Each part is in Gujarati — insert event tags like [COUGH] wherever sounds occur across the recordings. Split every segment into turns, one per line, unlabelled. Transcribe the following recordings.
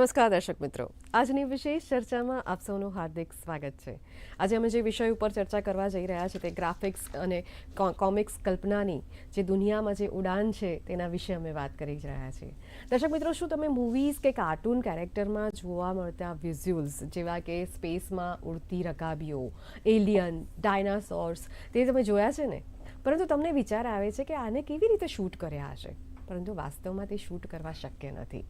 નમસ્કાર, દર્શક મિત્રો. આજની વિશેષ ચર્ચામાં આપ સૌનું હાર્દિક સ્વાગત છે. આજે અમે જે વિષય ઉપર ચર્ચા કરવા જઈ રહ્યા છીએ તે ગ્રાફિક્સ અને કોમિક્સ કલ્પનાની જે દુનિયામાં જે ઉડાન છે તેના વિશે અમે વાત કરી જ રહ્યા છીએ. દર્શક મિત્રો, શું તમે મૂવીઝ કે કાર્ટૂન કેરેક્ટરમાં જોવા મળતા વિઝ્યુઅલ્સ જેવા કે સ્પેસમાં ઉડતી રકાબીઓ એલિયન ડાયનાસોર્સ તે તમે જોયા છે ને? પરંતુ તમને વિચાર આવે છે કે આને કેવી રીતે શૂટ કર્યા હશે? પરંતુ વાસ્તવમાં તે શૂટ કરવા શક્ય નથી.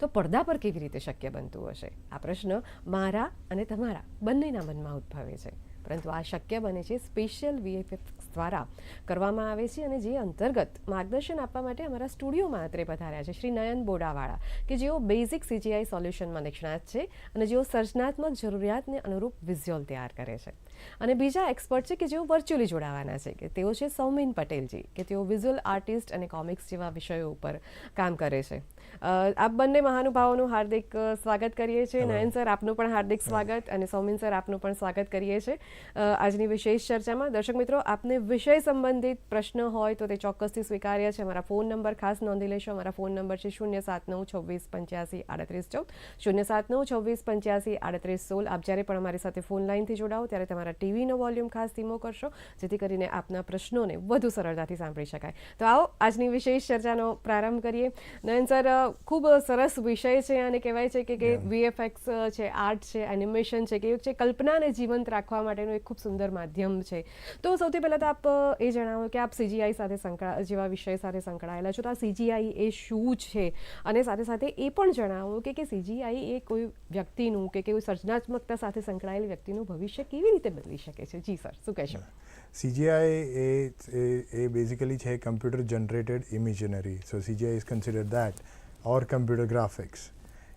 તો પડદા પર કેવી રીતે શક્ય બનતું હશે? આ પ્રશ્ન મારા અને તમારા બંનેના મનમાં ઉદ્ભવે છે. પરંતુ આ શક્ય બને છે સ્પેશિયલ વીએફએક્સ દ્વારા કરવામાં આવે છે અને જે અંતર્ગત માર્ગદર્શન આપવા માટે અમારા સ્ટુડિયોમાં અત્રે પધાર્યા છે શ્રી નયન બોડાવાળા, કે જેઓ બેઝિક સીજીઆઈ સોલ્યુશનમાં નિષ્ણાત છે અને જેઓ સર્જનાત્મક જરૂરિયાતને અનુરૂપ વિઝ્યુઅલ તૈયાર કરે છે. અને બીજા એક્સપર્ટ છે કે જેઓ વર્ચ્યુઅલી જોડાવાના છે કે તેઓ છે સૌમિન પટેલજી કે તેઓ વિઝ્યુઅલ આર્ટિસ્ટ અને કોમિક્સ જેવા વિષયો ઉપર કામ કરે છે. આપ બંને મહાનુભાવોનું હાર્દિક સ્વાગત કરીએ છીએ. નયન સર આપનું પણ હાર્દિક સ્વાગત અને સૌમિન સર આપનું પણ સ્વાગત કરીએ છીએ. આજની વિશેષ ચર્ચામાં દર્શક મિત્રો આપને વિષય સંબંધિત પ્રશ્ન હોય તો તે ચોક્કસથી સ્વીકાર્ય છે. અમારા ફોન નંબર ખાસ નોંધી લેશો. અમારા ફોન નંબર છે શૂન્ય સાત નવ છવ્વીસ પંચ્યાસી આડત્રીસ ચૌદ શૂન્ય સાત નવ છવ્વીસ પંચ્યાસી આડત્રીસ સોળ આપ જ્યારે પણ અમારી સાથે ફોન લાઇનથી જોડાઓ ત્યારે તમારા ટીવીનો વોલ્યુમ ખાસ ધીમો કરશો જેથી કરીને આપના પ્રશ્નોને વધુ સરળતાથી સાંભળી શકાય. તો આવો આજની વિશેષ ચર્ચાનો પ્રારંભ કરીએ. નયન સર ખૂબ સરસ વિષય છે અને કહેવાય છે કે કે વીએફએક્સ છે આર્ટ છે એનિમેશન છે કે એ છે કલ્પનાને જીવંત રાખવા માટેનું એક ખૂબ સુંદર માધ્યમ છે. તો સૌથી પહેલાં તો આપ એ જણાવો કે આપ સીજીઆઈ સાથે સંકળા જેવા વિષય સાથે સંકળાયેલા છો. તો આ સીજીઆઈ એ શું છે? અને સાથે સાથે એ પણ જણાવો કે કે સીજીઆઈ એ કોઈ વ્યક્તિનું કે કોઈ સર્જનાત્મકતા સાથે સંકળાયેલી વ્યક્તિનું ભવિષ્ય કેવી રીતે બદલી શકે છે. જી સર શું કહેશો?
સીજીઆઈ એ એ બેઝિકલી છે computer generated imaginary so CGI is consider that or computer graphics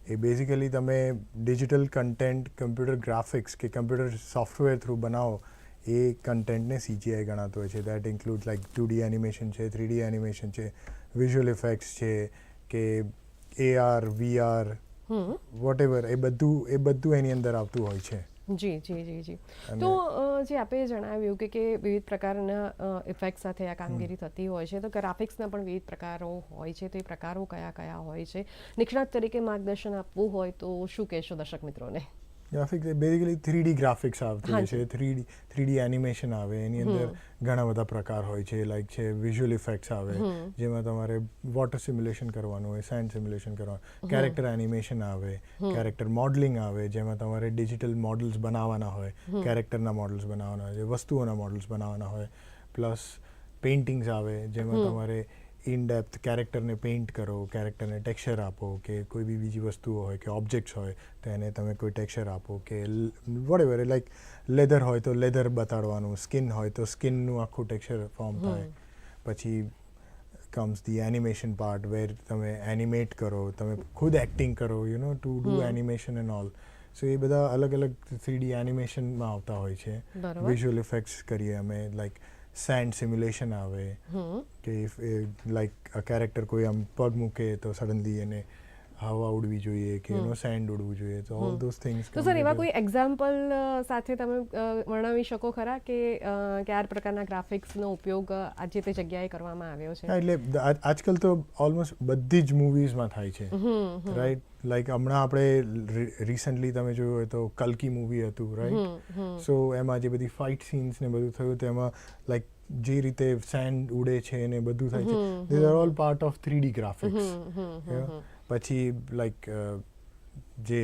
A basically તમે ડિજિટલ કન્ટેન્ટ કમ્પ્યુટર ગ્રાફિક્સ કે કમ્પ્યુટર સોફ્ટવેર થ્રુ બનાવો એ કન્ટેન્ટને સીજીઆઈ ગણાતો હોય છે. That include like two D animation છે થ્રી ડી એનિમેશન છે વિઝ્યુઅલ ઇફેક્ટ્સ છે કે એઆર વીઆર વોટ એવર એ બધું એ બધું એની અંદર આવતું હોય છે.
જી જી જી જી. તો જે આપે જણાવ્યું કે કે વિવિધ પ્રકારના ઇફેક્ટ સાથે આ કામગીરી થતી હોય છે તો ગ્રાફિક્સના પણ વિવિધ પ્રકારો હોય છે તો એ પ્રકારો કયા કયા હોય છે? નિષ્ણાત તરીકે માર્ગદર્શન આપવું હોય તો શું કહેશો દર્શક મિત્રોને?
Graphics basically three D graphics આવતી હોય છે. Three D three D animation આવે એની અંદર ઘણા બધા પ્રકાર હોય છે લાઈક છે વિઝ્યુઅલ ઇફેક્ટ્સ આવે જેમાં તમારે વોટર સિમ્યુલેશન કરવાનું હોય સેન્ડ સિમ્યુલેશન કરવાનું કેરેક્ટર એનિમેશન આવે કેરેક્ટર મોડલિંગ આવે જેમાં તમારે ડિજિટલ મોડલ્સ બનાવવાના હોય કેરેક્ટરના મોડલ્સ બનાવવાના હોય વસ્તુઓના મોડલ્સ બનાવવાના હોય પ્લસ પેઇન્ટિંગ્સ આવે જેમાં તમારે ઇન ડેપ્થ કેરેક્ટરને પેઇન્ટ કરો કેરેક્ટરને ટેક્સચર આપો કે કોઈ બી બીજી વસ્તુઓ હોય કે ઓબ્જેક્ટ્સ હોય તો એને તમે કોઈ ટેક્સચર આપો કે વોટ એવર લાઈક લેધર હોય તો લેધર બતાડવાનું સ્કિન હોય તો સ્કિનનું આખું ટેક્સચર ફોર્મ થાય. પછી comes the animation part where તમે એનિમેટ કરો તમે ખુદ એક્ટિંગ કરો you know to do animation and all so એ બધા અલગ અલગ થ્રી ડી એનિમેશનમાં આવતા હોય છે. વિઝ્યુઅલ ઇફેક્ટ્સ કરીએ અમે લાઈક સેન્ડ સિમ્યુલેશન આવે કે લાઈક અ કેરેક્ટર કોઈ આમ પગ મૂકે તો સડનલી એને હવા ઉડવી જોઈએ કે એનો સેન્ડ ઉડવું જોઈએ. તો ઓલ ધોઝ થિંગ્સ
તો સર એવા કોઈ એક્ઝામ્પલ સાથે તમે વર્ણવી શકો ખરા કે કયા પ્રકારના ગ્રાફિક્સનો ઉપયોગ આજે તે જગ્યાએ કરવામાં આવ્યો છે?
એટલે આજકાલ તો ઓલમોસ્ટ બધી જ મૂવીઝમાં થાય છે. રાઈટ લાઈક હમણાં આપણે રિસન્ટલી તમે જોયું હોય તો કલ્કી મૂવી હતું રાઈટ સો એમાં જે બધી ફાઇટ સીન્સ ને બધું થયું તેમાં લાઈક જે રીતે સેન્ડ ઉડે છે ને બધું થાય છે these are all part of three D graphics પછી લાઈક જે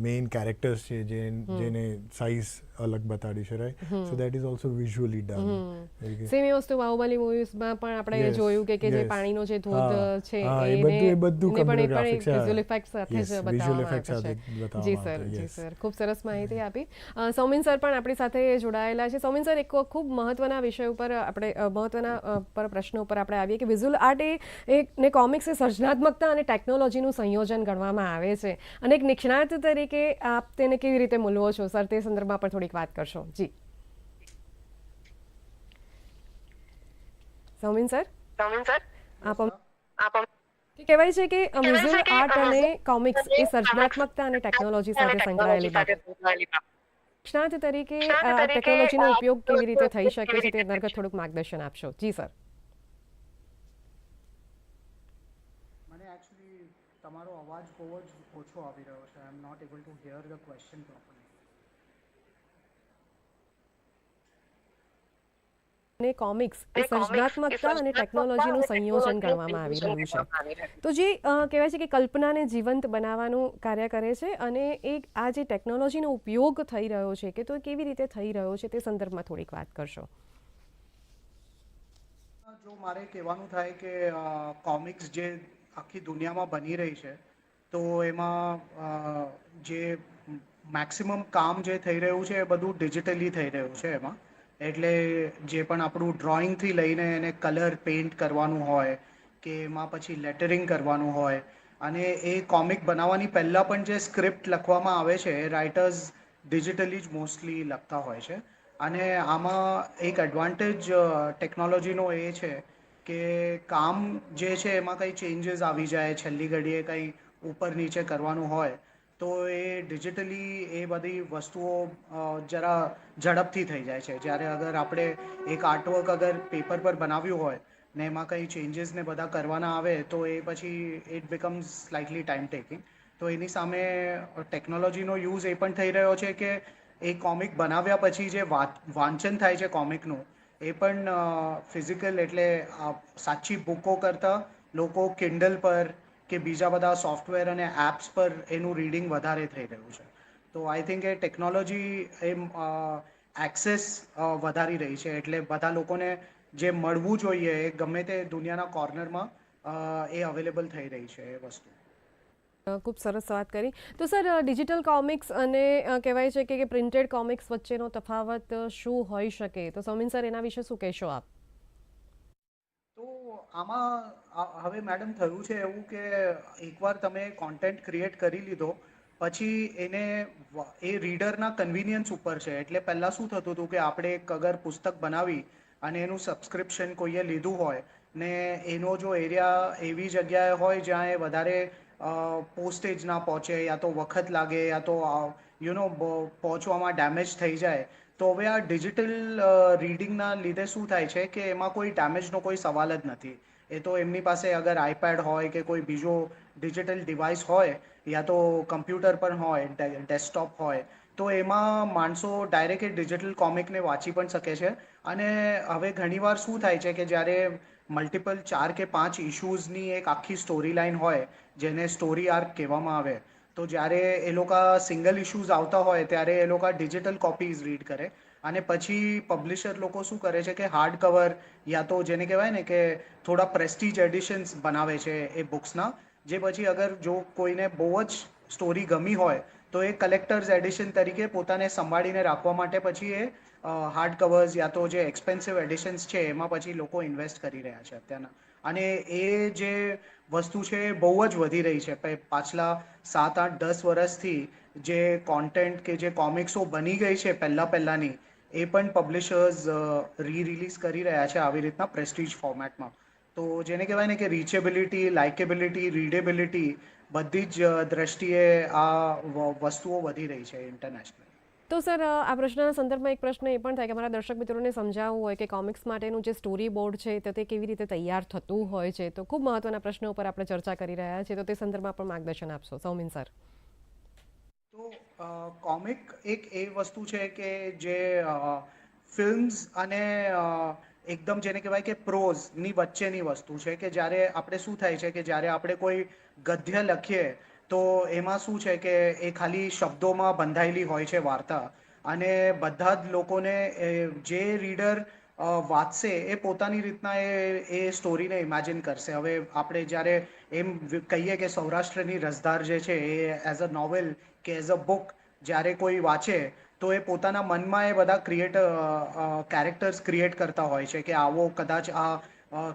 મેઇન કેરેક્ટર્સ છે જે જેને સાઇઝ અલગ બતાડી છે right so that is also visually done
same એ વસ્તુ બાહુબલી મૂવીઝમાં પણ આપણે જોયું કે કે જે પાણીનો જે ધોધ છે
એ બધું- એ બધું કમ્પ્યુટર છે.
વિઝ્યુઅલ ઇફેક્ટ સાથે જ બતાવવામાં જી સર જી સર. ખૂબ સરસ માહિતી આપી. સૌમિન સર પણ આપણી સાથે જોડાયેલા છે. સૌમિન સર એક ખૂબ મહત્વના વિષય ઉપર આપણે મહત્વના પર પ્રશ્ન ઉપર આપણે આવીએ કે વિઝ્યુઅલ આર્ટ એ એક ને કોમિક્સ એ સર્જનાત્મકતા અને ટેકનોલોજીનું સંયોજન ગણવામાં આવે છે. અને એક નિષ્ણાત તરીકે આપ તેને કેવી રીતે મૂલવો છો? સર તે સંદર્ભમાં પણ થોડીક વાત કરશો? જી. સૌમિન સર? આપ અમ- કહેવાય છે કે વિઝ્યુઅલ આર્ટ અને કોમિક્સ એ સર્જનાત્મકતા અને ટેકનોલોજી સાથે સંકળાયેલી બાબત. નિષ્ણાત તરીકે ટેકનોલોજીનો ઉપયોગ કેવી રીતે થઈ શકે છે તે અંતર્ગત થોડુંક માર્ગદર્શન આપશો? જી સર.
મને એક્ચ્યુઅલી તમારો અવાજ બહુ જ ઓછો આવી રહ્યો છે. I am not able to hear the question properly
અને કોમિક્સ એ સર્જનાત્મકતા અને ટેકનોલોજીનું સંયોજન ગણવામાં આવી રહ્યું છે. તો જે કહેવાય છે કે કલ્પનાને જીવંત બનાવવાનું કાર્ય કરે છે અને એ આ જે ટેકનોલોજીનો ઉપયોગ થઈ રહ્યો છે કે તો કેવી રીતે થઈ રહ્યો છે તે સંદર્ભમાં થોડીક વાત કરશો.
જો મારે કહેવાનું થાય કે કોમિક્સ જે આખી દુનિયામાં બની રહી છે તો એમાં જે મેક્સિમમ કામ જે થઈ રહ્યું છે એ બધું ડિજિટલી થઈ રહ્યું છે એમાં. એટલે જે પણ આપણું ડ્રોઈંગથી લઈને એને કલર પેઇન્ટ કરવાનું હોય કે એમાં પછી લેટરિંગ કરવાનું હોય અને એ કોમિક બનાવવાની પહેલાં પણ જે સ્ક્રિપ્ટ લખવામાં આવે છે, એ રાઇટર્સ ડિજિટલી જ મોસ્ટલી લખતા હોય છે. અને આમાં એક એડવાન્ટેજ ટેકનોલોજીનો એ છે કે કામ જે છે એમાં કંઈ ચેન્જીસ આવી જાય, છેલ્લી ઘડીએ કંઈ ઉપર નીચે કરવાનું હોય તો એ ડિજિટલી એ બધી વસ્તુઓ જરા ઝડપથી થઈ જાય છે. જ્યારે અગર આપણે એક આર્ટવર્ક અગર પેપર પર બનાવ્યું હોય ને એમાં કંઈ ચેન્જીસ ને બધા કરવાના આવે, તો એ પછી it becomes slightly time taking તો એની સામે ટેકનોલોજીનો યુઝ એ પણ થઈ રહ્યો છે કે એ કોમિક બનાવ્યા પછી જે વાંચન થાય છે કોમિકનું એ પણ ફિઝિકલ એટલે સાચી બુકો કરતાં લોકો કિન્ડલ પર કે બીજા બધા સોફ્ટવેર અને એપ્સ પર એનું રીડિંગ વધારે થઈ રહ્યું છે. તો આઈ થિંક એ ટેકનોલોજી એમ એક્સેસ વધારી રહી છે. એટલે બધા લોકોને જે મળવું જોઈએ એ ગમે તે દુનિયાના કોર્નરમાં એ અવેલેબલ થઈ રહી છે એ વસ્તુ.
ખૂબ સરસ વાત કરી. તો સર ડિજિટલ કોમિક્સ અને કહેવાય છે કે પ્રિન્ટેડ કોમિક્સ વચ્ચેનો તફાવત શું હોઈ શકે? તો સૌમિન સર, એના વિશે શું કહેશો આપ?
આમાં હવે મેડમ થયું છે એવું કે એકવાર તમે કોન્ટેન્ટ ક્રિએટ કરી લીધો, પછી એને એ રીડરના કન્વિનિયન્સ ઉપર છે. એટલે પહેલાં શું થતું હતું કે આપણે એક અગર પુસ્તક બનાવી અને એનું સબસ્ક્રિપ્શન કોઈએ લીધું હોય ને એનો જો એરિયા એવી જગ્યાએ હોય જ્યાં એ વધારે પોસ્ટેજ ના પહોંચે, યા તો વખત લાગે, યા તો યુ નો પહોંચવામાં ડેમેજ થઈ જાય તો હવે આ ડિજિટલ રીડિંગના લીધે શું થાય છે કે એમાં કોઈ ડેમેજનો કોઈ સવાલ જ નથી. એ તો એમની પાસે અગર આઈપેડ હોય કે કોઈ બીજો ડિજિટલ ડિવાઇસ હોય યા તો કમ્પ્યુટર પણ હોય ડેસ્કટોપ હોય, તો એમાં માણસો ડાયરેક્ટ એ ડિજિટલ કોમિકને વાંચી પણ શકે છે. અને હવે ઘણીવાર શું થાય છે કે જ્યારે મલ્ટિપલ ચાર કે પાંચ ઇશ્યુઝની એક આખી સ્ટોરી લાઈન હોય, જેને સ્ટોરી આર્ક કહેવામાં આવે તો જ્યારે એ લોકો સિંગલ ઇશ્યુઝ આવતા હોય, ત્યારે એ લોકો ડિજિટલ કોપીઝ રીડ કરે. અને પછી પબ્લિશર લોકો શું કરે છે કે હાર્ડ કવર યા તો જેને કહેવાય ને કે થોડા પ્રેસ્ટીજ એડિશન્સ બનાવે છે એ બુક્સના જે પછી અગર જો કોઈને બહુ જ સ્ટોરી ગમી હોય, તો એ કલેક્ટર્સ એડિશન તરીકે પોતાને સંભાળીને રાખવા માટે પછી એ હાર્ડ કવર્સ યા તો જે એક્સપેન્સિવ એડિશન્સ છે, એમાં પછી લોકો ઇન્વેસ્ટ કરી રહ્યા છે અત્યારના. અને એ જે વસ્તુ છે, બહુ જ વધી રહી છે. પાછલા સાત, આઠ, દસ વર્ષથી જે કોન્ટેન્ટ કે જે કોમિક્સો બની ગઈ છે પહેલાં પહેલાંની, એ પણ પબ્લિશર્સ રી રિલીઝ કરી રહ્યા છે આવી રીતના પ્રેસ્ટીજ ફોર્મેટમાં તો જેને કહેવાય ને કે રીચેબિલિટી લાઇકેબિલિટી રીડેબિલિટી બધી જ દ્રષ્ટિએ આ વસ્તુઓ વધી રહી છે ઇન્ટરનેશનલ
તો સર આ પ્રશ્નના સંદર્ભમાં એક પ્રશ્ન એ પણ થાય કે અમારા દર્શક મિત્રોને સમજાવવું હોય કે કોમિક્સ માટેનું જે સ્ટોરી બોર્ડ છે, તો તે કેવી રીતે તૈયાર થતું હોય છે? તો ખૂબ મહત્વના પ્રશ્નો ઉપર આપણે ચર્ચા કરી રહ્યા છીએ, તો તે સંદર્ભમાં પણ માર્ગદર્શન આપશો. સૌમિન સર.
તો કોમિક એક એ વસ્તુ છે કે જે ફિલ્મ્સ અને એકદમ જેને કહેવાય કે પ્રોઝની વચ્ચેની વસ્તુ છે કે જ્યારે આપણે શું થાય છે કે જ્યારે આપણે કોઈ ગદ્ય લખીએ તો એમાં શું છે કે એ ખાલી શબ્દોમાં બંધાયેલી હોય છે વાર્તા અને બધા જ લોકોને જે રીડર વાંચશે એ પોતાની રીતના એ એ સ્ટોરીને ઇમેજિન કરશે. હવે આપણે જ્યારે એમ કહીએ કે સૌરાષ્ટ્રની રસધાર જે છે એ એઝ અ નોવેલ કે એઝ અ બુક જ્યારે કોઈ વાંચે તો એ પોતાના મનમાં એ બધા ક્રિએટ કેરેક્ટર્સ ક્રિએટ કરતા હોય છે કે આવો કદાચ આ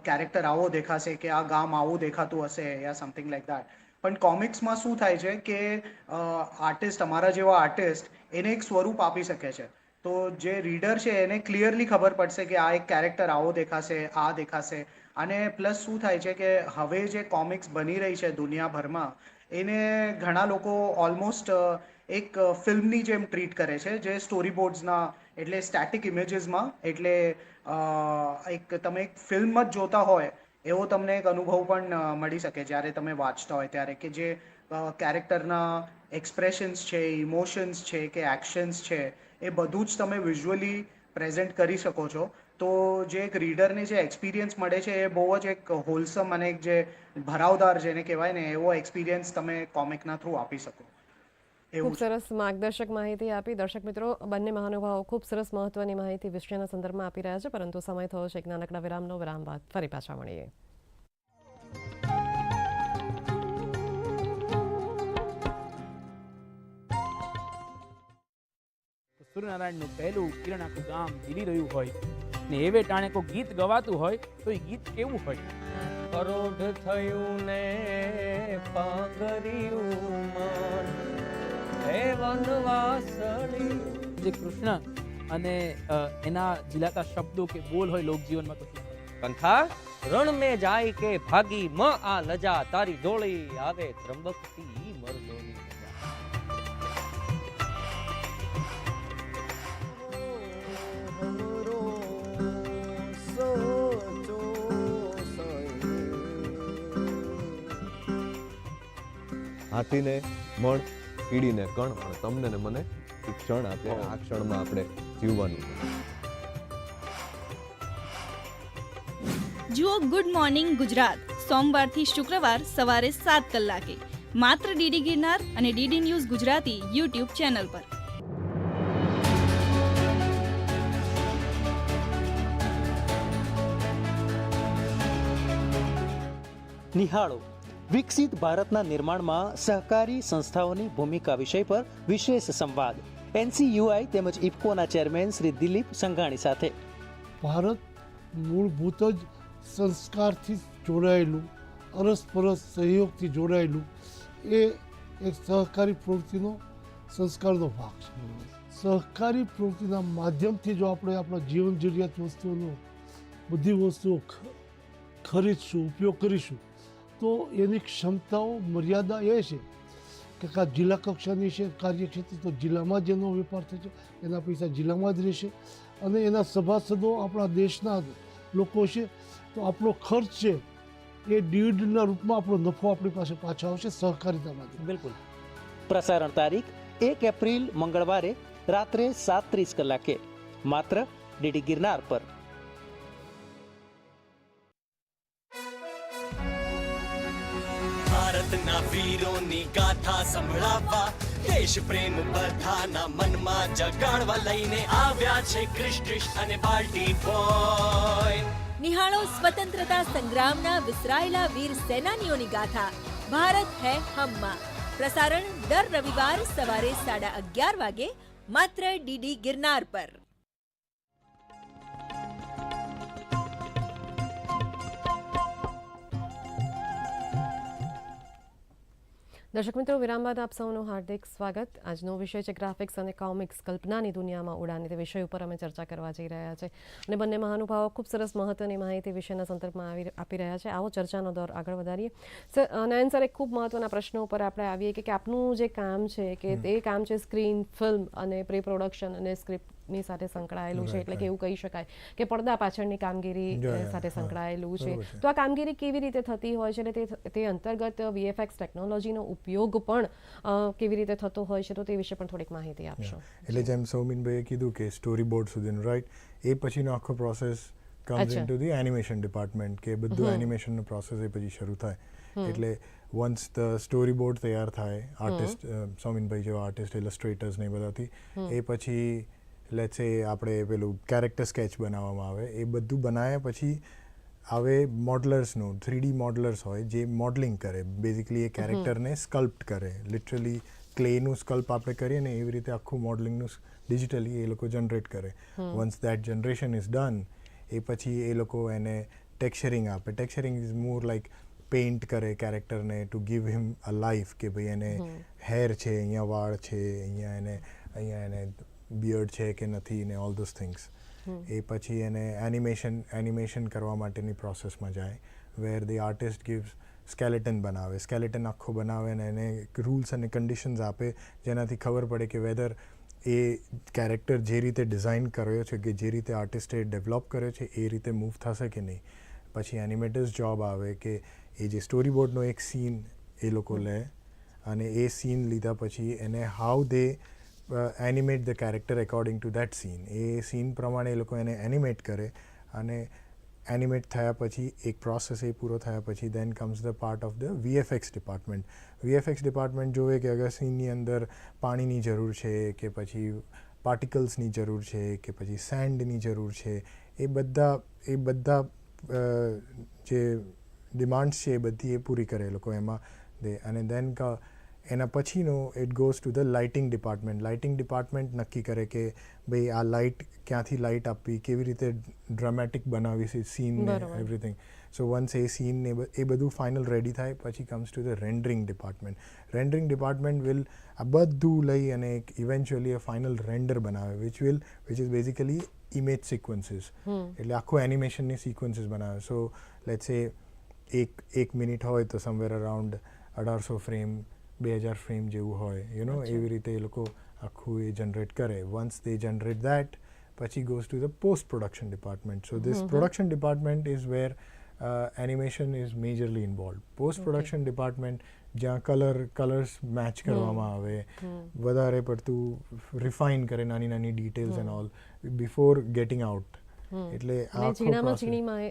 કેરેક્ટર આવો દેખાશે કે આ ગામ આવું દેખાતું હશે યા સમથિંગ લાઈક દેટ પણ કોમિક્સમાં શું થાય છે કે આર્ટિસ્ટ અમારા જેવા આર્ટિસ્ટ એને એક સ્વરૂપ આપી શકે છે. તો જે રીડર છે એને ક્લિયરલી ખબર પડશે કે આ એક કેરેક્ટર આવો દેખાશે, આ દેખાશે. અને પ્લસ શું થાય છે કે, હવે જે કોમિક્સ બની રહી છે દુનિયાભરમાં, એને ઘણા લોકો ઓલમોસ્ટ એક ફિલ્મની જેમ ટ્રીટ કરે છે, જે સ્ટોરી બોર્ડ્સના એટલે સ્ટેટિક ઇમેજીસમાં એટલે એક તમે એક ફિલ્મ જ જોતા હોય એવો તમને એક અનુભવ પણ મળી શકે જ્યારે તમે વાંચતા હોય ત્યારે કે જે કેરેક્ટરના એક્સપ્રેશન્સ છે ઇમોશન્સ છે કે એક્શન્સ છે, એ બધું જ તમે વિઝ્યુઅલી પ્રેઝન્ટ કરી શકો છો. તો જે એક રીડરને જે એક્સપિરિયન્સ મળે છે, એ બહુ જ એક હોલસમ અને એક જે ભરાવદાર જેને કહેવાય ને, એવો એક્સપિરિયન્સ તમે કોમિકના થ્રુ આપી શકો.
ખૂબ સરસ માર્ગદર્શક માહિતી આપી. દર્શક મિત્રો બંને મહાનુભાવો ખૂબ સરસ મહત્વની માહિતી વિષયના સંદર્ભમાં આપી રહ્યા છે પરંતુ સમય થયો છે એક નાનકડા વિરામનો. વિરામ બાદ ફરી પાછા મળીએ.
સૂર્યનારાયણનું પહેલું કિરણ આખું ગામ જીલી રહ્યું હોય ને એવે ટાણે કોઈ ગીત ગવાતું હોય તો એ ગીત કેવું હોય?
પરોઢ થયું ને પાગર્યું
જે કૃષ્ણ અને એના ઝીલાતા શબ્દો કે બોલ હોય લોકજીવનમાં તો શું?
કંથા રણ મે જાય કે ભાગી મ આ લજા તારી ડોળી આવે ત્રંબકતી મરદોની
હાથીને મણ કીડીને કણ પણ તમને ને મને ક્ષણ આપે આ ક્ષણમાં આપણે જીવવાનું.
જુઓ ગુડ મોર્નિંગ ગુજરાત. સોમવારથી શુક્રવાર સવારે સાત કલાકે. માત્ર ડીડી ગિરનાર અને DD news Gujarati YouTube channel પર.
નિહાળો. વિકસિત ભારતના નિર્માણમાં સહકારી સંસ્થાઓની ભૂમિકા વિષય પર વિશેષ સંવાદ. એનસીયુઆઈ તેમજ ઇફકોના ચેરમેન શ્રી દિલીપ સંઘાણી સાથે.
ભારત મૂળભૂત જ સંસ્કારથી જોડાયેલું, અરસપરસ સહયોગથી જોડાયેલું એ એક સહકારી પ્રવૃત્તિનો સંસ્કારનો ભાગ છે. સહકારી પ્રવૃત્તિના માધ્યમથી જો આપણે આપણા જીવન જરૂરિયાત વસ્તુઓનો બધી વસ્તુઓ ખરીદશું, ઉપયોગ કરીશું તો એની ક્ષમતાઓ, મર્યાદા એ છે કે કાં જિલ્લા કક્ષાની છે, કાર્યક્ષેત્ર તો જિલ્લામાં જ એનો વેપાર થશે એના પૈસા જિલ્લામાં જ રહેશે અને એના સભાસદો આપણા દેશના લોકો છે. તો આપણો ખર્ચ છે એ ડીડના રૂપમાં આપણો નફો આપણી પાસે પાછો આવશે સહકારિતામાંથી
બિલકુલ. પ્રસારણ તારીખ એક એપ્રિલ મંગળવારે રાત્રે સાત ત્રીસ કલાકે. માત્ર ડીડી ગિરનાર પર.
ભારતના વીરોની ગાથા સંભળાવવા, દેશ પ્રેમ બધાના મનમાં જગાડવા લઈને આવ્યા છે ક્રિશ અને પાર્ટી બોય
નિહાળો સ્વતંત્રતા સંગ્રામના વિસરાયેલા વીર સેનાનીઓની ગાથા. ભારત હે હમમાં. પ્રસારણ દર રવિવાર સવારે સાડા અગિયાર વાગે, માત્ર ડીડી ગિરનાર પર.
દર્શક મિત્રો વિરામ બાદ આપ સૌનું હાર્દિક સ્વાગત. આજનો વિષય છે ગ્રાફિક્સ અને કોમિક્સ કલ્પનાની દુનિયામાં ઉડાન. તે વિષય ઉપર અમે ચર્ચા કરવા જઈ રહ્યા છે અને બંને મહાનુભાવો ખૂબ સરસ મહત્વની માહિતી વિષયના સંદર્ભમાં આવી આપી રહ્યા છે. આવો ચર્ચાનો દોર આગળ વધારીએ. સર નયન સર એક ખૂબ મહત્વના પ્રશ્નો ઉપર આપણે આવીએ કે આપનું જે કામ છે કે તે કામ છે સ્ક્રીન ફિલ્મ અને પ્રી પ્રોડક્શન અને સ્ક્રિપ્ટની સાથે સંકળાયેલું છે એટલે કે એવું કહી શકાય કે પડદા પાછળની કામગીરી સાથે સંકળાયેલું છે. તો આ કામગીરી કેવી રીતે થતી હોય છે અને તે તે અંતર્ગત વીએફએક્સ ટેકનોલોજીનો ઉપયોગ પણ કેવી રીતે થતો હોય છે તો તે વિશે પણ થોડીક માહિતી આપશો.
એટલે જેમ સૌમિનભાઈએ કીધું કે સ્ટોરી બોર્ડ સુધીનું રાઈટ એ પછીનો આખો process comes. Into the animation department કે બધું એનિમેશનનો પ્રોસેસ એ પછી શરૂ થાય. એટલે વન્સ ધ સ્ટોરી બોર્ડ તૈયાર થાય આર્ટિસ્ટ સૌમિનભાઈ જેવા આર્ટિસ્ટ ઇલસ્ટ્રેટર્સ ને બધાથી એ પછી લેટ્સ એ આપણે પેલું કેરેક્ટર સ્કેચ બનાવવામાં આવે એ બધું બનાવ્યા પછી આવે મોડલર્સનું થ્રીડી મોડલર્સ હોય જે મોડલિંગ કરે. બેઝિકલી એ કેરેક્ટરને સ્કલ્પ્ટ કરે. લિટરલી ક્લેનું સ્કલ્પ આપણે કરીએ ને એવી રીતે આખું મોડલિંગનું ડિજિટલી એ લોકો જનરેટ કરે. Once that generation is done એ પછી એ લોકો એને ટેક્સચરિંગ આપે. Texturing is more like paint કરે કેરેક્ટરને to give him a life કે ભાઈ એને હેર છે અહીંયા વાળ છે અહીંયા એને અહીંયા એને બિયર્ડ છે કે નથી ને ઓલ ધોઝ થિંગ્સ એ પછી એને એનિમેશન એનિમેશન કરવા માટેની પ્રોસેસમાં જાય where the artist gives skeleton બનાવે. સ્કેલેટન આખું બનાવે અને એને રૂલ્સ અને કન્ડિશન્સ આપે જેનાથી ખબર પડે કે વેધર એ કેરેક્ટર જે રીતે ડિઝાઇન કર્યો છે કે જે રીતે આર્ટિસ્ટે ડેવલપ કર્યો છે એ રીતે મૂવ થશે કે નહીં. પછી એનિમેટર્સ જોબ આવે કે એ જે સ્ટોરી બોર્ડનો એક સીન એ લોકો લે અને એ સીન લીધા પછી એને how they animate the character according to that scene A scene પ્રમાણે એ લોકો એને એનિમેટ કરે અને એનિમેટ થયા પછી, એક પ્રોસેસ એ પૂરો થયા પછી then comes the part of the VFX department VFX department જોવે કે અગર સીનની અંદર પાણીની જરૂર છે કે પછી પાર્ટિકલ્સની જરૂર છે કે પછી સેન્ડની જરૂર છે, એ બધા એ બધા જે ડિમાન્ડ્સ છે એ બધી એ પૂરી કરે એ લોકો એમાં. દે અને દેન એના પછીનો it goes to the lighting department lighting department નક્કી કરે કે ભાઈ આ લાઇટ ક્યાંથી લાઇટ આપવી કેવી રીતે ડ્રામેટિક બનાવી છે સીન
ને
એવરીથિંગ સો વન્સ એ સીન ને એ બધું ફાઇનલ રેડી થાય પછી comes to the rendering department rendering department will આ બધું લઈ અને એક ઇવેન્ચ્યુઅલી એ ફાઇનલ રેન્ડર બનાવે which will which is basically image sequences એટલે આખું એનિમેશનની સિક્વન્સીસ બનાવે. સો લેટ્સ એ એક એક મિનિટ હોય તો સમવેર અરાઉન્ડ અઢારસો ફ્રેમ બે હજાર ફ્રેમ જેવું હોય યુ નો એવી રીતે એ લોકો આખું એ જનરેટ કરે. વન્સ દે જનરેટ દેટ પછી goes to the post production department so this production department is where animation is majorly involve post production department જ્યાં કલર કલર્સ મેચ કરવામાં આવે વધારે પડતું રિફાઇન કરે નાની નાની details and all before getting out એટલે આ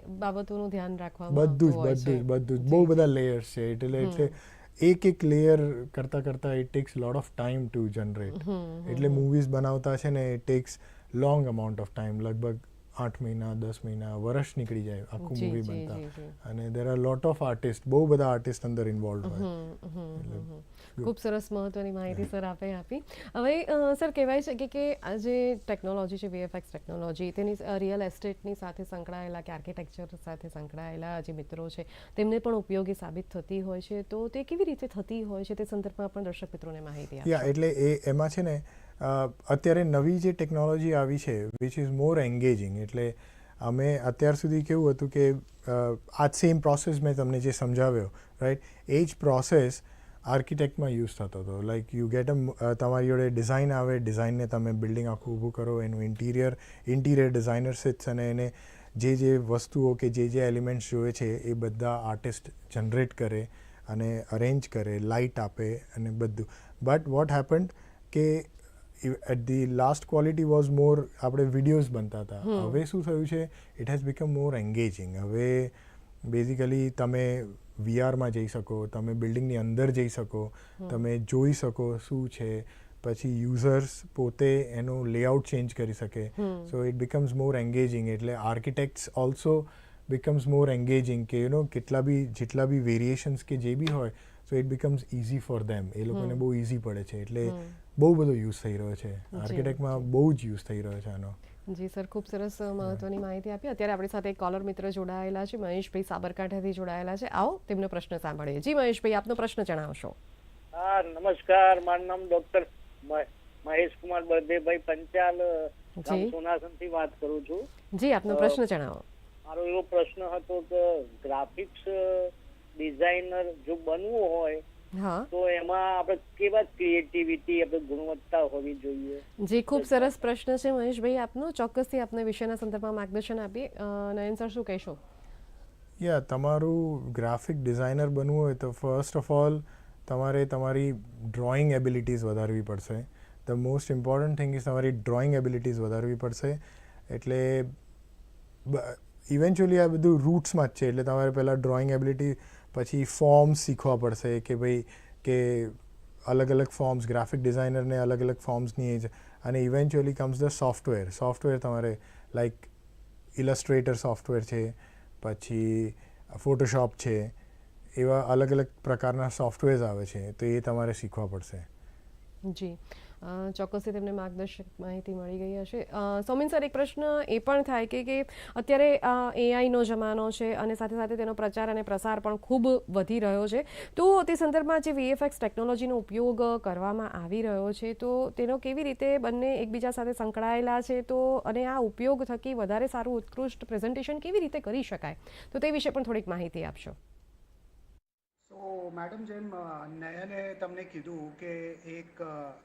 બાબતોનું ધ્યાન રાખવા
બધું જ બધું જ. બધું જ. બહુ બધા લેયર્સ છે. એટલે એટલે એક એક લેયર કરતા કરતા it takes lot of time to generate એટલે મૂવીઝ બનાવતા છે ને it takes long amount of time લગભગ આઠ મહિના દસ મહિના વર્ષ નીકળી જાય આખું મૂવી બનતા. અને there are lot of artist બહુ બધા આર્ટિસ્ટ અંદર ઇન્વોલ્વ હોય.
ખૂબ સરસ મહત્વની માહિતી સર આપે આપી. હવે સર કહેવાય છે કે કે આ જે ટેકનોલોજી છે વીએફએક્સ ટેકનોલોજી તેની રિયલ એસ્ટેટની સાથે સંકળાયેલા કે આર્કિટેક્ચર સાથે સંકળાયેલા જે મિત્રો છે તેમને પણ ઉપયોગી સાબિત થતી હોય છે. તો તે કેવી રીતે થતી હોય છે તે સંદર્ભમાં પણ દર્શક મિત્રોને માહિતી આપો
એટલે એ એમાં છે ને અત્યારે નવી જે ટેકનોલોજી આવી છે વિચ ઇઝ મોર એન્ગેજિંગ એટલે અમે અત્યાર સુધી કેવું હતું કે આ સેમ પ્રોસેસ મેં તમને જે સમજાવ્યો રાઈટ એ જ પ્રોસેસ આર્કિટેક્ટમાં યુઝ થતો હતો. લાઈક યુ ગેટ અ, તમારી જોડે ડિઝાઇન આવે ડિઝાઇનને તમે બિલ્ડિંગ આખું ઊભું કરો, એનું ઇન્ટિરિયર ઇન્ટિરિયર ડિઝાઇનર સિટ્સ અને એને જે જે વસ્તુઓ કે જે જે એલિમેન્ટ્સ જોઈએ છે, એ બધા આર્ટિસ્ટ જનરેટ કરે અને અરેન્જ કરે લાઇટ આપે અને બધું. બટ વોટ હેપન્ડ કે at the last quality was more આપણે વિડીયોઝ બનતા હતા. હવે શું થયું છે? It has become more engaging હવે બેઝિકલી તમે વીઆરમાં જઈ શકો તમે બિલ્ડિંગની અંદર જઈ શકો તમે જોઈ શકો શું છે. પછી યુઝર્સ પોતે એનું લેઆઉટ ચેન્જ કરી શકે. So it becomes more engaging એટલે architects also becomes more engaging કે યુ નો કેટલા બી જેટલા બી વેરિએશન્સ કે જે બી હોય so it becomes easy for them એ લોકોને બહુ ઇઝી પડે છે. એટલે બહુ બધો યુઝ થઈ રહ્યો છે. આર્કિટેક્ટમાં બહુ જ યુઝ થઈ રહ્યો છે આનો.
જી સર ખૂબ સરસ મહત્વની માહિતી આપી. અત્યારે આપણી સાથે એક કોલર મિત્ર જોડાયેલા છે મહેશભાઈ સાબરકાંઠાથી જોડાયેલા છે. આવો તેમનો પ્રશ્ન સાંભળીએ. જી મહેશભાઈ આપનો પ્રશ્ન જણાવશો.
હા નમસ્કાર. મારું નામ ડોક્ટર મહેશ કુમાર બળદેવભાઈ પંચાલ. સોનાસનથી વાત કરું છું.
જી આપનો પ્રશ્ન જણાવો.
મારો એવો પ્રશ્ન હતો કે ગ્રાફિક્સ ડિઝાઇનર જો બનવું હોય તો એમાં આપણે કેવા ક્રિએટિવિટી આપણે ગુણવત્તા હોવી જોઈએ?
જી ખૂબ સરસ પ્રશ્ન છે મહેશભાઈ આપનો. ચોક્કસથી આપને વિષયના સંદર્ભમાં માર્ગદર્શન આપી. નયન સર શું કહેશો?
યા તમારું ગ્રાફિક ડિઝાઇનર બનવું હોય તો ફર્સ્ટ ઓફ ઓલ તમારે તમારી ડ્રોઈંગ એબિલિટીઝ વધારવી પડશે. The most important thing is તમારી ડ્રોઈંગ એબિલિટીઝ વધારવી પડશે. એટલે ઇવેન્ચ્યુઅલી આ બધું રૂટ્સમાં જ છે. એટલે તમારે પહેલાં ડ્રોઈંગ એબિલિટી પછી ફોર્મ્સ શીખવા પડશે કે ભાઈ કે અલગ અલગ ફોર્મ્સ, ગ્રાફિક ડિઝાઇનરને અલગ અલગ ફોર્મ્સની છે અને eventually comes the software software તમારે લાઈક ઇલસ્ટ્રેટર સોફ્ટવેર છે, પછી ફોટોશોપ છે, એવા અલગ અલગ પ્રકારના સોફ્ટવેર્સ આવે છે, તો એ તમારે શીખવા પડશે.
જી. ચોક્કસથી તેમને માર્ગદર્શક માહિતી મળી ગઈ હશે. સૌમિન સર, એક પ્રશ્ન એ પણ થાય કે કે અત્યારે એઆઈનો જમાનો છે અને સાથે સાથે તેનો પ્રચાર અને પ્રસાર પણ ખૂબ વધી રહ્યો છે. તો તે સંદર્ભમાં જે વીએફએક્સ ટેકનોલોજીનો ઉપયોગ કરવામાં આવી રહ્યો છે, તો તેનો કેવી રીતે બંને એકબીજા સાથે સંકળાયેલા છે, તો અને આ ઉપયોગ થકી વધારે સારું ઉત્કૃષ્ટ પ્રેઝન્ટેશન કેવી રીતે કરી શકાય? તો તે વિશે પણ થોડીક માહિતી આપશો.
તો મેડમ જેમ નયને તમને કીધું કે એક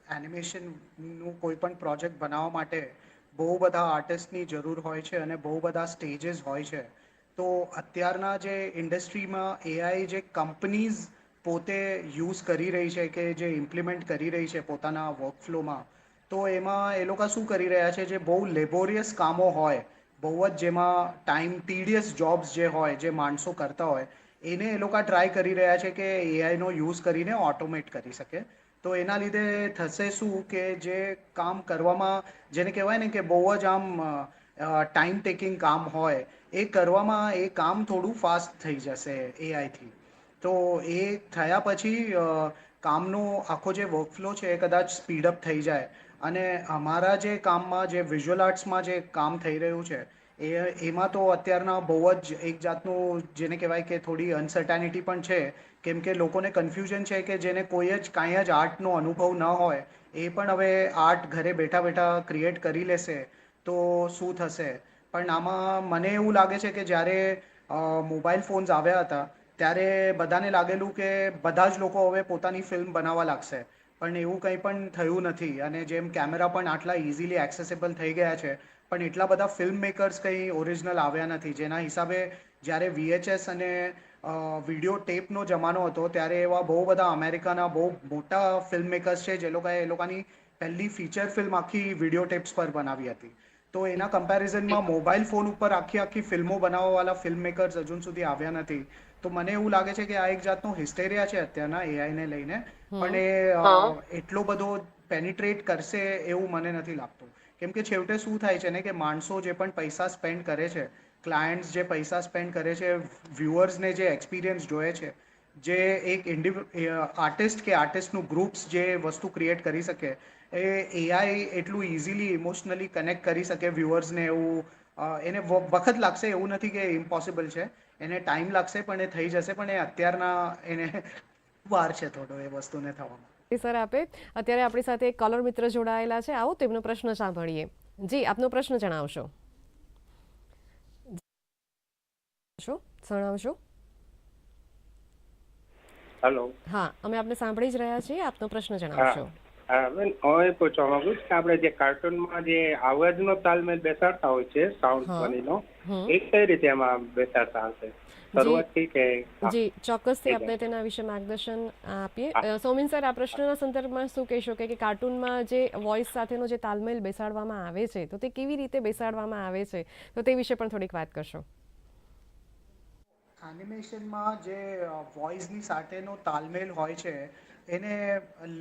એનિમેશનનું કોઈ પણ પ્રોજેક્ટ બનાવવા માટે બહુ બધા આર્ટિસ્ટની જરૂર હોય છે અને બહુ બધા સ્ટેજીસ હોય છે. તો અત્યારના જે ઇન્ડસ્ટ્રીમાં એઆઈ જે કંપનીઝ પોતે યુઝ કરી રહી છે કે જે ઇમ્પ્લિમેન્ટ કરી રહી છે પોતાના વર્કફ્લોમાં તો એમાં એ લોકો શું કરી રહ્યા છે? જે બહુ લેબોરિયસ કામો હોય, બહુ જ જેમાં ટાઈમ ટીડિયસ જોબ્સ જે હોય, જે માણસો કરતા હોય એને એ લોકો ટ્રાય કરી રહ્યા છે કે એઆઈનો યુઝ કરીને ઓટોમેટ કરી શકે. તો એના લીધે થશે શું કે જે કામ કરવામાં, જેને કહેવાય ને કે બહુ જ આમ ટાઈમ ટેકિંગ કામ હોય, એ કરવામાં એ કામ થોડું ફાસ્ટ થઈ જશે એઆઈથી તો એ થયા પછી કામનો આખો જે વર્કફ્લો છે એ કદાચ સ્પીડઅપ થઈ જાય. અને અમારા જે કામમાં, જે વિઝ્યુઅલ આર્ટ્સમાં જે કામ થઈ રહ્યું છે એ, એમાં તો અત્યારના બહુ જ એક જાતનું જેને કહેવાય કે થોડી અનસર્ટાનિટી પણ છે. કેમ કે લોકોને કન્ફ્યુઝન છે કે જેને કોઈ જ કાંઈ જ આર્ટનો અનુભવ ન હોય, એ પણ હવે આર્ટ ઘરે બેઠા બેઠા ક્રિએટ કરી લેશે તો શું થશે? પણ આમાં મને એવું લાગે છે કે જ્યારે મોબાઈલ ફોન્સ આવ્યા હતા, ત્યારે બધાને લાગેલું કે બધા જ લોકો હવે પોતાની ફિલ્મ બનાવવા લાગશે. પણ એવું કંઈ પણ થયું નથી અને જેમ કેમેરા પણ આટલા ઇઝીલી એક્સેસેબલ થઈ ગયા છે પણ એટલા બધા ફિલ્મ મેકર્સ કંઈ ઓરિજિનલ આવ્યા નથી. જેના હિસાબે જ્યારે વીએચએસ અને વીડિયો ટેપનો જમાનો હતો ત્યારે એવા બહુ બધા અમેરિકાના બહુ મોટા ફિલ્મ મેકર્સ છે જે લોકોએ એ લોકોની પહેલી ફીચર ફિલ્મ આખી વીડિયો ટેપ્સ પર બનાવી હતી. તો એના કમ્પેરિઝનમાં મોબાઈલ ફોન ઉપર આખી આખી ફિલ્મો બનાવવાવાળા ફિલ્મ મેકર્સ હજુ સુધી આવ્યા નથી. તો મને એવું લાગે છે કે આ એક જાતનો હિસ્ટેરિયા છે અત્યારના એઆઈને લઈને. પણ એ એટલો બધો પેનિટ્રેટ કરશે એવું મને નથી લાગતું. કેમ કે છેવટે શું થાય છે ને કે માણસો જે પણ પૈસા સ્પેન્ડ કરે છે ક્લાયન્ટ્સ જે પૈસા સ્પેન્ડ કરે છે વ્યુઅર્સને જે એક્સપિરિયન્સ જોયે છે, જે એક ઇન્ડિવ આર્ટિસ્ટ કે આર્ટિસ્ટનું ગ્રુપ્સ જે વસ્તુ ક્રિએટ કરી શકે, એ એઆઈ એટલું ઇઝીલી ઇમોશનલી કનેક્ટ કરી શકે વ્યુઅર્સને એવું એને વખત લાગશે એવું નથી કે ઇમ્પોસિબલ છે, એને ટાઈમ લાગશે પણ એ થઈ જશે પણ એ અત્યારના એને [LAUGHS] વાર છે થોડો એ વસ્તુને થવામાં.
સર આપે. અત્યારે આપણી સાથે કોલર મિત્ર જોડાયેલા છે. આવો તેમનો પ્રશ્ન સાંભળીએ. જી આપનો પ્રશ્ન જણાવશો. જણાવશો?
હેલો
હા અમે આપને સાંભળી જ રહ્યા છીએ. આપનો પ્રશ્ન જણાવશો.
હા બેન હું એ પૂછવા માંગુ છું કે આપણે જે કાર્ટૂનમાં જે અવાજનો તાલમેલ બેસાડતા હોય છે સાઉન્ડ. ધ્વનિનો એ કઈ રીતે એમાં બેસાડતા હશે? શરૂઆતથી કે
જી ચોક્કસથી આપણે તેના વિશે માર્ગદર્શન આપીએ. સૌમિન સર આ પ્રશ્નના સંદર્ભમાં શું કહેશો કે કે કાર્ટૂનમાં જે વોઇસ સાથેનો જે તાલમેલ બેસાડવામાં આવે છે તો તે કેવી રીતે બેસાડવામાં આવે છે? તો તે વિશે પણ થોડીક વાત કરશો.
એનિમેશનમાં જે વોઇસની સાથેનો તાલમેલ હોય છે એને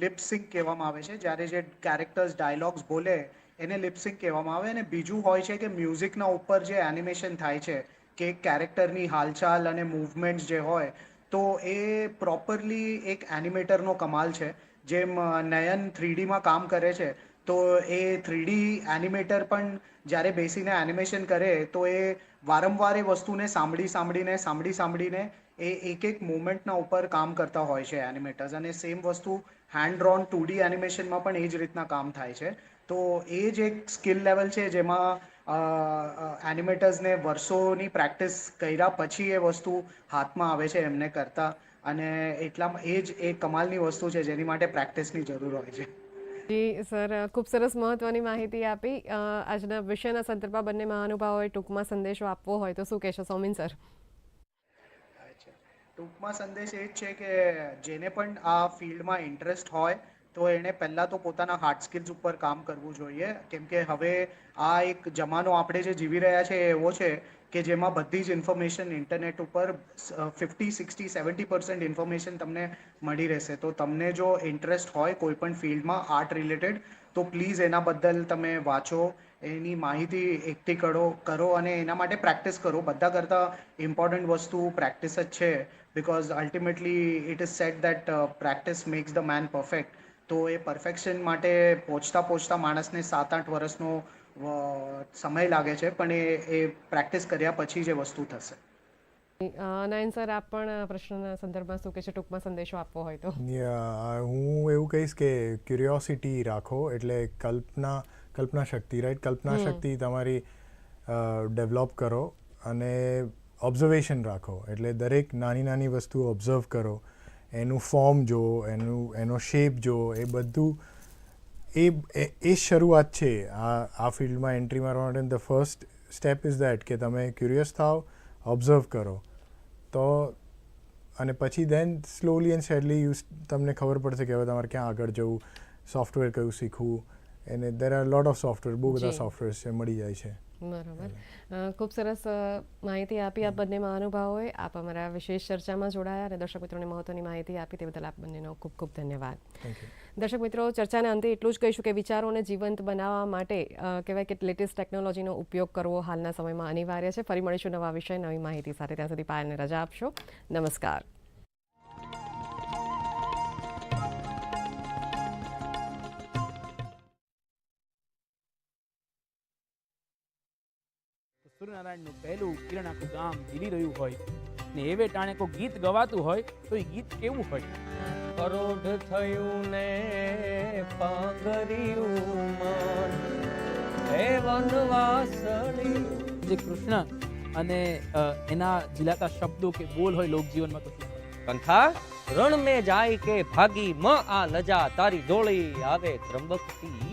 લિપસિંક કહેવામાં આવે છે. જ્યારે જે કેરેક્ટર્સ ડાયલોગ્સ બોલે એને લિપસિંક કહેવામાં આવે. અને બીજું હોય છે કે મ્યુઝિકના ઉપર જે એનિમેશન થાય છે કે કેરેક્ટરની હાલચાલ અને મૂવમેન્ટ્સ જે હોય, તો એ પ્રોપરલી એક એનિમેટરનો કમાલ છે. જેમ નયન થ્રીડીમાં કામ કરે છે, તો એ થ્રીડી એનિમેટર પણ જ્યારે બેસીને એનિમેશન કરે, તો એ વારંવાર એ વસ્તુને સાંભળી સાંભળીને સાંભળી સાંભળીને એ એક એક મુવમેન્ટના ઉપર કામ કરતા હોય છે એનિમેટર્સ અને સેમ વસ્તુ હેન્ડ ડ્રોન ટુ ડી એનિમેશનમાં પણ એ જ રીતના કામ થાય છે. તો એ જ એક સ્કિલ લેવલ છે જેમાં એનિમેટર્સને વર્ષોની પ્રેક્ટિસ કર્યા પછી એ વસ્તુ હાથમાં આવે છે એમને કરતા. અને એટલામાં એ જ એ કમાલની વસ્તુ છે જેની માટે પ્રેક્ટિસની જરૂર હોય છે.
જી સર ખૂબ સરસ મહત્વની માહિતી આપી. આજના વિષયના સંદર્ભમાં બંને મહાનુભાવોએ ટૂંકમાં સંદેશો આપવો હોય તો શું કહેશો સૌમિન સર?
ટૂંકમાં સંદેશ એ જ છે કે જેને પણ આ ફિલ્ડમાં ઇન્ટરેસ્ટ હોય તો એણે પહેલાં તો પોતાના હાર્ડ સ્કિલ્સ ઉપર કામ કરવું જોઈએ. કેમ કે હવે આ એક જમાનો આપણે જે જીવી રહ્યા છે એવો છે કે જેમાં બધી જ ઇન્ફોર્મેશન ઇન્ટરનેટ ઉપર fifty sixty seventy percent information તમને મળી રહેશે. તો તમને જો ઇન્ટરેસ્ટ હોય કોઈ પણ ફિલ્ડમાં આર્ટ રિલેટેડ તો પ્લીઝ એના બદલ તમે વાંચો, એની માહિતી એકઠી કરો કરો અને એના માટે પ્રેક્ટિસ કરો. બધા કરતાં ઇમ્પોર્ટન્ટ વસ્તુ પ્રેક્ટિસ જ છે because ultimately it is said that practice makes the man perfect તો એ પરફેક્શન માટે પહોંચતા પહોંચતા માણસને સાત આઠ વર્ષનો સમય લાગે છે પણ એ એ પ્રેક્ટિસ કર્યા પછી જે વસ્તુ થશે.
નાયન સર આપ પણ પ્રશ્નના સંદર્ભમાં શું કહેશો ટૂંકમાં સંદેશો આપવો હોય તો.
હું એવું કહીશ કે ક્યુરિયોસિટી રાખો એટલે કલ્પના કલ્પના શક્તિ રાઈટ કલ્પના શક્તિ તમારી ડેવલપ કરો અને ઓબ્ઝર્વેશન રાખો. એટલે દરેક નાની નાની વસ્તુ ઓબ્ઝર્વ કરો. એનું ફોર્મ જો એનું એનો શેપ જો એ બધું એ એ શરૂઆત છે આ આ ફિલ્ડમાં એન્ટ્રી મારવા માટે. The first step is that કે તમે ક્યુરિયસ થાઓ ઓબ્ઝર્વ કરો. તો અને પછી then slowly and steadily use તમને ખબર પડશે કે હવે તમારે ક્યાં આગળ જવું સોફ્ટવેર કયું શીખવું એને there are lot of software બહુ બધા. સોફ્ટવેર છે મળી જાય છે.
બરાબર. ખૂબ સરસ માહિતી આપી આપ બંને મહાનુભાવોએ. આપ અમારા વિશેષ ચર્ચામાં જોડાયા અને દર્શક મિત્રોને મહત્વની માહિતી આપી તે બદલ આપ બંનેનો ખૂબ ખૂબ ધન્યવાદ. દર્શક મિત્રો ચર્ચાના અંતે એટલું જ કહીશું કે વિચારોને જીવંત બનાવવા માટે કહેવાય કે લેટેસ્ટ ટેકનોલોજીનો ઉપયોગ કરવો હાલના સમયમાં અનિવાર્ય છે. ફરી મળીશું નવા વિષય નવી માહિતી સાથે. ત્યાં સુધી પાયલને રજા આપશો. નમસ્કાર.
સૂર્યનારાયણનું પહેલું કિરણ આખું ગામ ગીરી રહ્યું હોય ને એવે ટાણે કોઈ ગીત ગવાતું હોય તો એ ગીત કેવું હોય?
પરોઢ થયું ને પાગર્યું મન હે વનવાસળી.
જે કૃષ્ણ અને એના ઝીલાતા શબ્દો કે બોલ હોય લોકજીવનમાં તો
કંથા રણ મે જાય કે ભાગી મ આ લજા તારી ડોળી આવે ત્રંબકતી